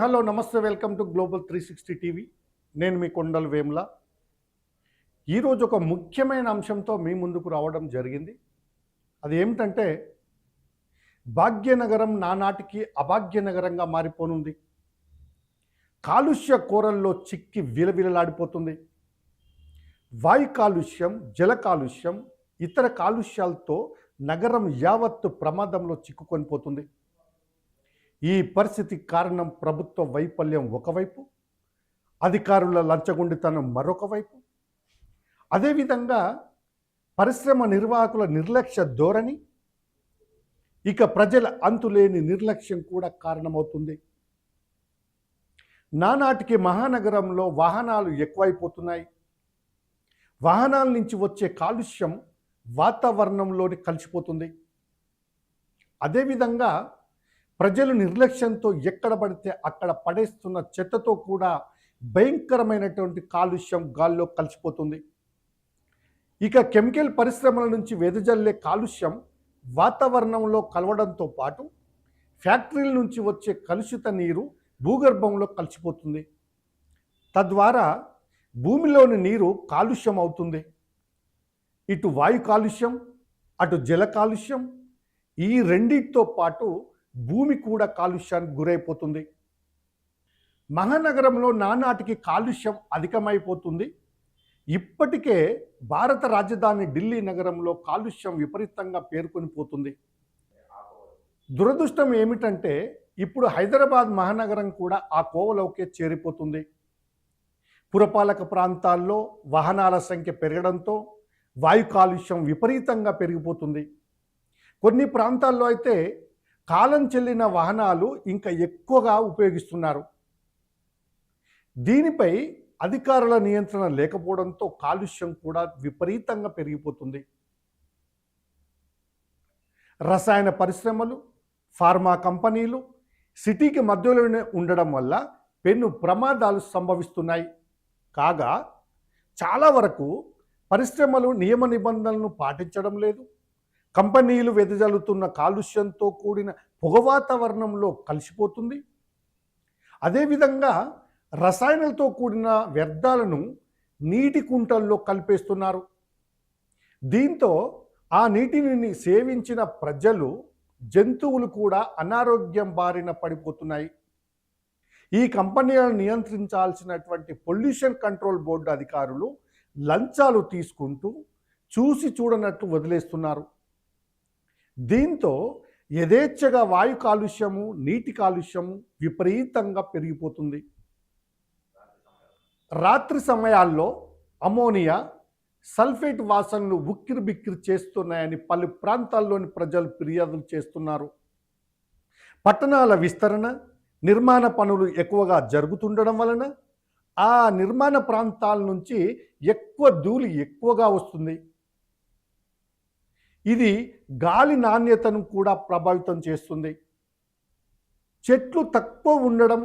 Hello namaste welcome to global three sixty TV. నేను మీ కొండల వేమ్ల. ఈరోజు ఒక ముఖ్యమైన అంశంతో మీ ముందుకు రావడం జరిగింది. అది ఏమిటంటే భాగ్యనగరం నానాటికి అభాగ్యనగరంగా మారిపోనుంది. కాలుష్య కూరల్లో చిక్కి విలవిలలాడిపోతుంది. వాయు కాలుష్యం జల కాలుష్యం ఇతర కాలుష్యాలతో నగరం యావత్తు ప్రమాదంలో చిక్కుకొని పోతుంది. ఈ పరిస్థితి కారణం ప్రభుత్వ వైఫల్యం ఒకవైపు అధికారుల లంచగొండితనం మరొక వైపు అదేవిధంగా పరిశ్రమ నిర్వాహకుల నిర్లక్ష్య ధోరణి ఇక ప్రజల అంతులేని నిర్లక్ష్యం కూడా కారణమవుతుంది. నానాటికి మహానగరంలో వాహనాలు ఎక్కువైపోతున్నాయి. వాహనాల నుంచి వచ్చే కాలుష్యం వాతావరణంలోని కలిసిపోతుంది. అదేవిధంగా ప్రజలు నిర్లక్ష్యంతో ఎక్కడ పడితే అక్కడ పడేస్తున్న చెత్తతో కూడా భయంకరమైనటువంటి కాలుష్యం గాల్లో కలిసిపోతుంది. ఇక కెమికల్ పరిశ్రమల నుంచి వెదజల్లే కాలుష్యం వాతావరణంలో కలవడంతో పాటు ఫ్యాక్టరీల నుంచి వచ్చే కలుషిత నీరు భూగర్భంలో కలిసిపోతుంది. తద్వారా భూమిలోని నీరు కాలుష్యం అవుతుంది. ఇటు వాయు కాలుష్యం అటు జల కాలుష్యం ఈ రెండింటితో పాటు భూమి కూడా కాలుష్యానికి గురైపోతుంది. మహానగరంలో నానాటికి కాలుష్యం అధికమైపోతుంది. ఇప్పటికే భారత రాజధాని ఢిల్లీ నగరంలో కాలుష్యం విపరీతంగా పేర్కొని పోతుంది. దురదృష్టం ఏమిటంటే ఇప్పుడు హైదరాబాద్ మహానగరం కూడా ఆ కోవలోకే చేరిపోతుంది. పురపాలక ప్రాంతాల్లో వాహనాల సంఖ్య పెరగడంతో వాయు కాలుష్యం విపరీతంగా పెరిగిపోతుంది. కొన్ని ప్రాంతాల్లో అయితే కాలం చెల్లిన వాహనాలు ఇంకా ఎక్కువగా ఉపయోగిస్తున్నారు. దీనిపై అధికారుల నియంత్రణ లేకపోవడంతో కాలుష్యం కూడా విపరీతంగా పెరిగిపోతుంది. రసాయన పరిశ్రమలు ఫార్మా కంపెనీలు సిటీకి మధ్యలోనే ఉండడం వల్ల పెను ప్రమాదాలు సంభవిస్తున్నాయి. కాగా చాలా వరకు పరిశ్రమలు నియమ నిబంధనలను పాటించడం లేదు. కంపెనీలు వెదజల్లుతున్న కాలుష్యంతో కూడిన పొగ వాతావరణంలో కలిసిపోతుంది. అదేవిధంగా రసాయనాలతో కూడిన వ్యర్థాలను నీటి కుంటల్లో కలిపేస్తున్నారు. దీంతో ఆ నీటిని సేవించిన ప్రజలు జంతువులు కూడా అనారోగ్యం బారిన పడిపోతున్నాయి. ఈ కంపెనీలను నియంత్రించాల్సినటువంటి పొల్యూషన్ కంట్రోల్ బోర్డు అధికారులు లంచాలు తీసుకుంటూ చూసి చూడనట్టు వదిలేస్తున్నారు. దీంతో యథేచ్ఛగా వాయు కాలుష్యము నీటి కాలుష్యము విపరీతంగా పెరిగిపోతుంది. రాత్రి సమయాల్లో అమోనియా సల్ఫేట్ వాసనలు ఉక్కిరి బిక్కిరి చేస్తున్నాయని పలు ప్రాంతాల్లోని ప్రజలు ఫిర్యాదులు చేస్తున్నారు. పట్టణాల విస్తరణ నిర్మాణ పనులు ఎక్కువగా జరుగుతుండడం వలన ఆ నిర్మాణ ప్రాంతాల నుంచి ఎక్కువ ధూళి ఎక్కువగా వస్తుంది. ఇది గాలి నాణ్యతను కూడా ప్రభావితం చేస్తుంది. చెట్లు తక్కువ ఉండడం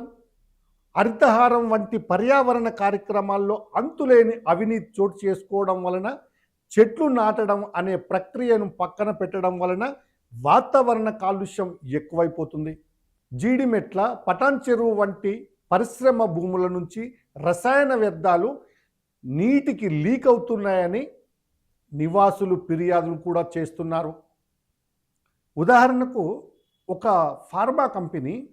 హరితహారం వంటి పర్యావరణ కార్యక్రమాల్లో అంతులేని అవినీతి చోటు చేసుకోవడం వలన చెట్లు నాటడం అనే ప్రక్రియను పక్కన పెట్టడం వలన వాతావరణ కాలుష్యం ఎక్కువైపోతుంది. జీడిమెట్ల పటాన్ చెరువు వంటి పరిశ్రమ భూముల నుంచి రసాయన వ్యర్థాలు నీటికి లీక్ అవుతున్నాయని నివాసులు ఫిర్యాదులు కూడా చేస్తున్నారు. ఉదాహరణకు ఒక pharma company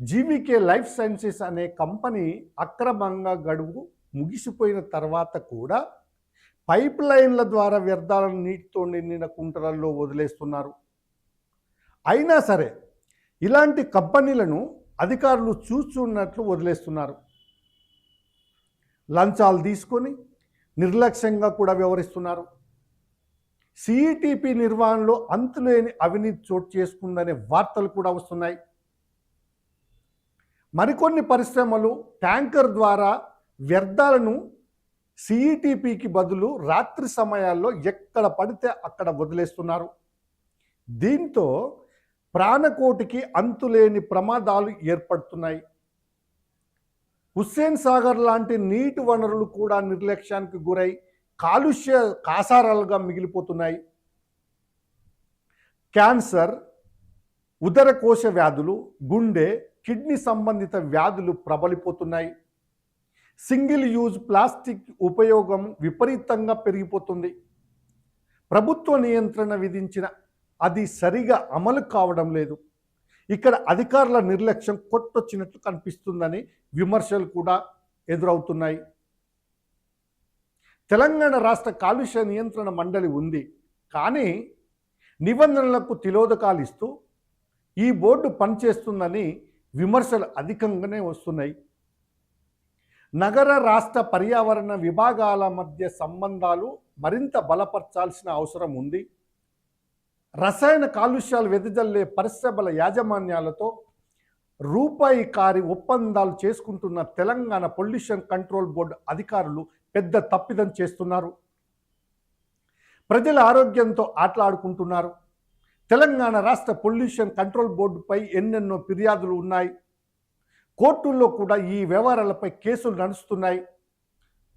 GVK life sciences అనే కంపెనీ అక్రమంగా గడువు ముగిసిపోయిన తర్వాత కూడా పైప్ లైన్ల ద్వారా వ్యర్థాలను నీటితో నిండిన కుంటలలో వదిలేస్తున్నారు. అయినా సరే ఇలాంటి కంపెనీలను అధికారులు చూస్తున్నట్లు వదిలేస్తున్నారు. లంచాలు తీసుకొని నిర్లక్ష్యంగా కూడా వ్యవహరిస్తున్నారు. సిఈటిపి నిర్వహణలో అంతులేని అవినీతి చోటు చేసుకుందనే వార్తలు కూడా వస్తున్నాయి. మరికొన్ని పరిశ్రమలు ట్యాంకర్ ద్వారా వ్యర్థాలను సిఈటిపికి బదులు రాత్రి సమయాల్లో ఎక్కడ పడితే అక్కడ వదిలేస్తున్నారు. దీంతో ప్రాణకోటికి అంతులేని ప్రమాదాలు ఏర్పడుతున్నాయి. హుస్సేన్ సాగర్ లాంటి నీటి వనరులు కూడా నిర్లక్ష్యానికి గురై కాలుష్య కాసారాలుగా మిగిలిపోతున్నాయి. క్యాన్సర్ ఉదరకోశ వ్యాధులు గుండె కిడ్నీ సంబంధిత వ్యాధులు ప్రబలిపోతున్నాయి. సింగిల్ యూజ్ ప్లాస్టిక్ ఉపయోగం విపరీతంగా పెరిగిపోతుంది. ప్రభుత్వ నియంత్రణ విధించిన అది సరిగా అమలు కావడం లేదు. ఇక్కడ అధికారుల నిర్లక్ష్యం కొట్టొచ్చినట్లు కనిపిస్తుందని విమర్శలు కూడా ఎదురవుతున్నాయి. తెలంగాణ రాష్ట్ర కాలుష్య నియంత్రణ మండలి ఉంది. కానీ నిబంధనలకు తిలోదకాలు ఇస్తూ ఈ బోర్డు పనిచేస్తుందని విమర్శలు అధికంగానే వస్తున్నాయి. నగర రాష్ట్ర పర్యావరణ విభాగాల మధ్య సంబంధాలు మరింత బలపరచాల్సిన అవసరం ఉంది. రసాయన కాలుష్యాలు వెదజల్లే పరిశ్రమల యాజమాన్యాలతో రూపాయి కారి ఒప్పందాలు చేసుకుంటున్న తెలంగాణ పొల్యూషన్ కంట్రోల్ బోర్డు అధికారులు పెద్ద తప్పిదం చేస్తున్నారు. ప్రజల ఆరోగ్యంతో ఆటలాడుకుంటున్నారు. తెలంగాణ రాష్ట్ర పొల్యూషన్ కంట్రోల్ బోర్డుపై ఎన్నెన్నో ఫిర్యాదులు ఉన్నాయి. కోర్టుల్లో కూడా ఈ వ్యవహారాలపై కేసులు నడుస్తున్నాయి.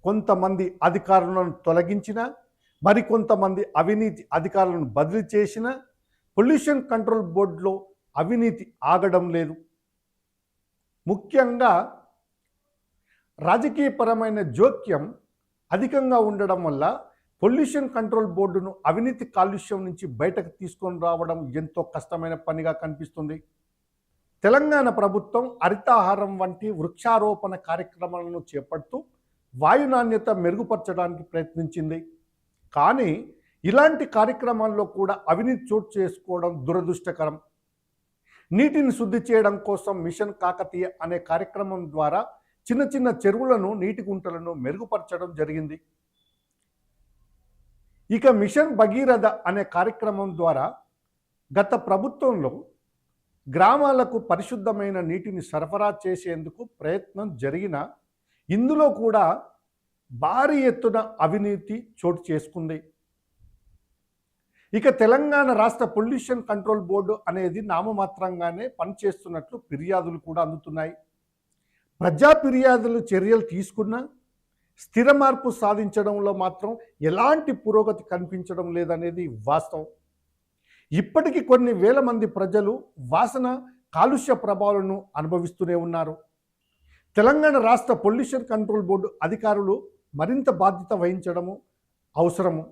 కొంతమంది అధికారులను తొలగించిన మరికొంతమంది అవినీతి అధికారులను బదిలీ చేసిన పొల్యూషన్ కంట్రోల్ బోర్డులో అవినీతి ఆగడం లేదు. ముఖ్యంగా రాజకీయపరమైన జోక్యం అధికంగా ఉండడం వల్ల పొల్యూషన్ కంట్రోల్ బోర్డును అవినీతి కాలుష్యం నుంచి బయటకు తీసుకొని రావడం ఎంతో కష్టమైన పనిగా కనిపిస్తుంది. తెలంగాణ ప్రభుత్వం హరితాహారం వంటి వృక్షారోపణ కార్యక్రమాలను చేపడుతూ వాయు నాణ్యత మెరుగుపరచడానికి ప్రయత్నించింది. కానీ ఇలాంటి కార్యక్రమాల్లో కూడా అవినీతి చోటు చేసుకోవడం దురదృష్టకరం. నీటిని శుద్ధి చేయడం కోసం మిషన్ కాకతీయ అనే కార్యక్రమం ద్వారా చిన్న చిన్న చెరువులను నీటి గుంటలను మెరుగుపరచడం జరిగింది. ఇక మిషన్ భగీరథ అనే కార్యక్రమం ద్వారా గత ప్రభుత్వంలో గ్రామాలకు పరిశుద్ధమైన నీటిని సరఫరా చేసేందుకు ప్రయత్నం జరిగిన ఇందులో కూడా భారీ ఎత్తున అవినీతి చోటు చేసుకుంది. ఇక తెలంగాణ రాష్ట్ర పొల్యూషన్ కంట్రోల్ బోర్డు అనేది నామమాత్రంగానే పనిచేస్తున్నట్లు ఫిర్యాదులు కూడా అందుతున్నాయి. ప్రజా ఫిర్యాదులు చర్యలు తీసుకున్నా స్థిర మార్పు సాధించడంలో మాత్రం ఎలాంటి పురోగతి కనిపించడం లేదనేది వాస్తవం. ఇప్పటికీ కొన్ని వేల మంది ప్రజలు వాసన కాలుష్య ప్రభావాలను అనుభవిస్తూనే ఉన్నారు. తెలంగాణ రాష్ట్ర పొల్యూషన్ కంట్రోల్ బోర్డు అధికారులు మరింత బాధ్యత వహించడము అవసరము.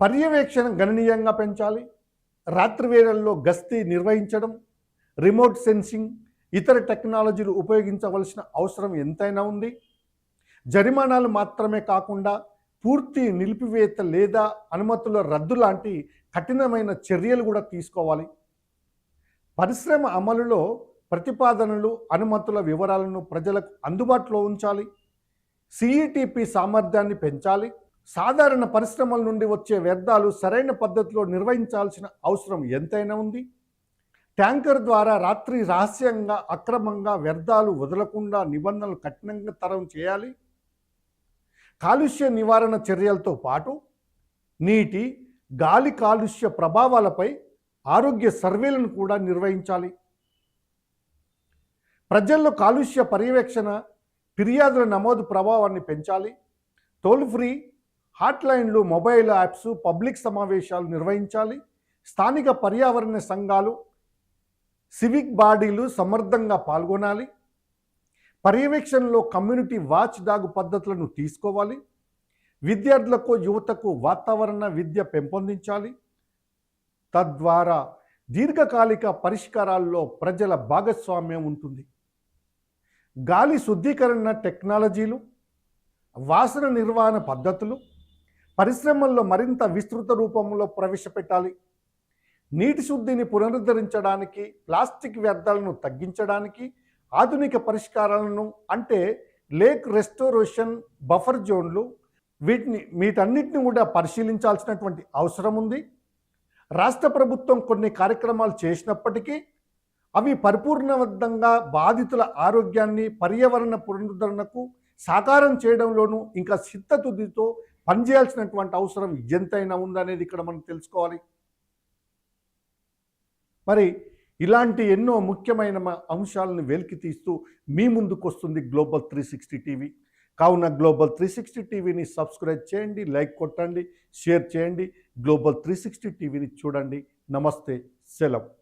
పర్యవేక్షణ గణనీయంగా పెంచాలి. రాత్రి వేళల్లో గస్తీ నిర్వహించడం రిమోట్ సెన్సింగ్ ఇతర టెక్నాలజీలు ఉపయోగించవలసిన అవసరం ఎంతైనా ఉంది. జరిమానాలు మాత్రమే కాకుండా పూర్తి నిలిపివేత లేదా అనుమతుల రద్దు లాంటి కఠినమైన చర్యలు కూడా తీసుకోవాలి. పరిశ్రమ అమలులో ప్రతిపాదనలు అనుమతుల వివరాలను ప్రజలకు అందుబాటులో ఉంచాలి. సిఈటిపి సామర్థ్యాన్ని పెంచాలి. సాధారణ పరిశ్రమల నుండి వచ్చే వ్యర్థాలు సరైన పద్ధతిలో నిర్వహించాల్సిన అవసరం ఎంతైనా ఉంది. ట్యాంకర్ ద్వారా రాత్రి రహస్యంగా అక్రమంగా వ్యర్థాలు వదలకుండా నిబంధనలు కఠినంగా తరం చేయాలి. కాలుష్య నివారణ చర్యలతో పాటు నీటి గాలి కాలుష్య ప్రభావాలపై ఆరోగ్య సర్వేలను కూడా నిర్వహించాలి. ప్రజల్లో కాలుష్య పర్యవేక్షణ ఫిర్యాదుల నమోదు ప్రభావాన్ని పెంచాలి. టోల్ ఫ్రీ హాట్లైన్లు మొబైల్ యాప్స్ పబ్లిక్ సమావేశాలు నిర్వహించాలి. స్థానిక పర్యావరణ సంఘాలు సివిక్ బాడీలు సమర్థంగా పాల్గొనాలి. పర్యవేక్షణలో కమ్యూనిటీ వాచ్ డాగ్ పద్ధతులను తీసుకోవాలి. విద్యార్థులకు యువతకు వాతావరణ విద్య పెంపొందించాలి. తద్వారా దీర్ఘకాలిక పరిష్కారాల్లో ప్రజల భాగస్వామ్యం ఉంటుంది. గాలి శుద్ధీకరణ టెక్నాలజీలు వాసన నిర్వహణ పద్ధతులు పరిశ్రమల్లో మరింత విస్తృత రూపంలో ప్రవేశపెట్టాలి. నీటి శుద్ధిని పునరుద్ధరించడానికి ప్లాస్టిక్ వ్యర్థాలను తగ్గించడానికి ఆధునిక పరిష్కారాలను అంటే లేక్ రెస్టోరేషన్ బఫర్ జోన్లు వీటిని వీటన్నిటిని కూడా పరిశీలించాల్సినటువంటి అవసరం ఉంది. రాష్ట్ర ప్రభుత్వం కొన్ని కార్యక్రమాలు చేసినప్పటికీ అవి పరిపూర్ణబద్ధంగా బాధితుల ఆరోగ్యాన్ని పర్యావరణ పునరుద్ధరణకు సాకారం చేయడంలోనూ ఇంకా సిద్ధతుదితో పనిచేయాల్సినటువంటి అవసరం ఎంతైనా ఉందనేది ఇక్కడ మనం తెలుసుకోవాలి. మరి ఇలాంటి ఎన్నో ముఖ్యమైన అంశాలను వెలికి తీస్తూ మీ ముందుకు వస్తుంది గ్లోబల్ త్రీ సిక్స్టీ టీవీ కావున గ్లోబల్ త్రీ సిక్స్టీ టీవీని సబ్స్క్రైబ్ చేయండి లైక్ కొట్టండి షేర్ చేయండి. గ్లోబల్ త్రీ సిక్స్టీ టీవీని చూడండి. నమస్తే సెలవు.